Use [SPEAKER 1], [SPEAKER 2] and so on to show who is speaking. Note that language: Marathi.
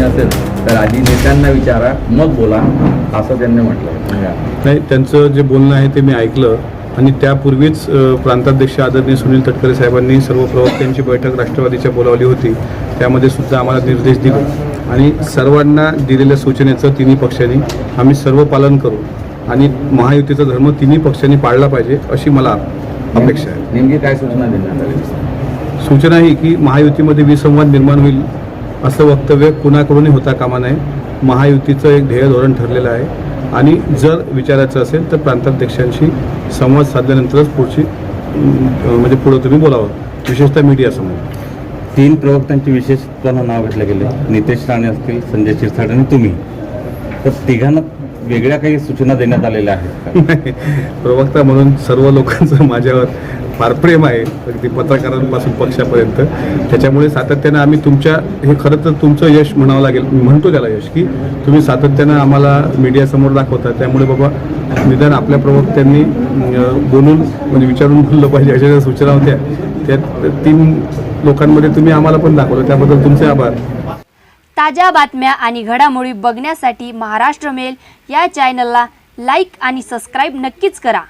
[SPEAKER 1] बातमी असेल तर आधी नेत्यांना विचारा मग बोला असं त्यांनी म्हटलं.
[SPEAKER 2] नाही त्यांचं जे बोलणं आहे ते मी ऐकलं. आणि त्यापूर्वीच प्रांताध्यक्ष आदरणीय सुनील तटकरे साहेबांनी सर्व प्रवक्त्यांची बैठक राष्ट्रवादीच्या बोलावली होती. त्यामध्ये सुद्धा आम्हाला निर्देश दिले. आणि सर्वांना दिलेल्या सूचनेचं तिन्ही पक्षांनी आम्ही सर्व पालन करू. आणि महायुतीचा धर्म तिन्ही पक्षांनी पाळला पाहिजे अशी मला अपेक्षा आहे.
[SPEAKER 1] नेमकी काय सूचना देण्यात आली?
[SPEAKER 2] सूचना ही की महायुतीमध्ये विसंवाद निर्माण होईल असं वक्तव्य कुणाकडूनही होता कामा नये. महायुतीचं एक ध्येय धोरण ठरलेलं आहे. आणि जर विचारायचं असेल तर प्रांताध्यक्षांशी संवाद साधल्यानंतरच पुढची म्हणजे पुढं तुम्ही बोलावं. विशेषतः मीडियासमोर
[SPEAKER 3] तीन प्रवक्त्यांचे विशेषत्वानं नाव घेतलं गेले. नितेश राणे असतील संजय शिरसाट आणि तुम्ही. तर तिघांना वेगळ्या काही सूचना देण्यात आलेल्या आहेत
[SPEAKER 2] प्रवक्ता म्हणून सर्व लोकांचं माझ्यावर फार प्रेम आहे. अगदी पत्रकारांपासून पक्षापर्यंत. त्याच्यामुळे सातत्यानं आम्ही तुमच्या हे खरं तर तुमचं यश म्हणावं लागेल. म्हणतो त्याला यश की तुम्ही सातत्यानं आम्हाला मीडियासमोर दाखवता. त्यामुळे बाबा निदान आपल्या प्रवक्त्यांनी बोलून म्हणजे विचारून बोललं पाहिजे. अशा ज्या सूचना होत्या त्या तीन लोकांमध्ये तुम्ही आम्हाला पण दाखवलं. त्याबद्दल तुमचे आभार.
[SPEAKER 4] ताज्या बातम्या आणि घडामोडी बघण्यासाठी महाराष्ट्र मेल या चॅनलला लाईक आणि सबस्क्राईब नक्कीच करा.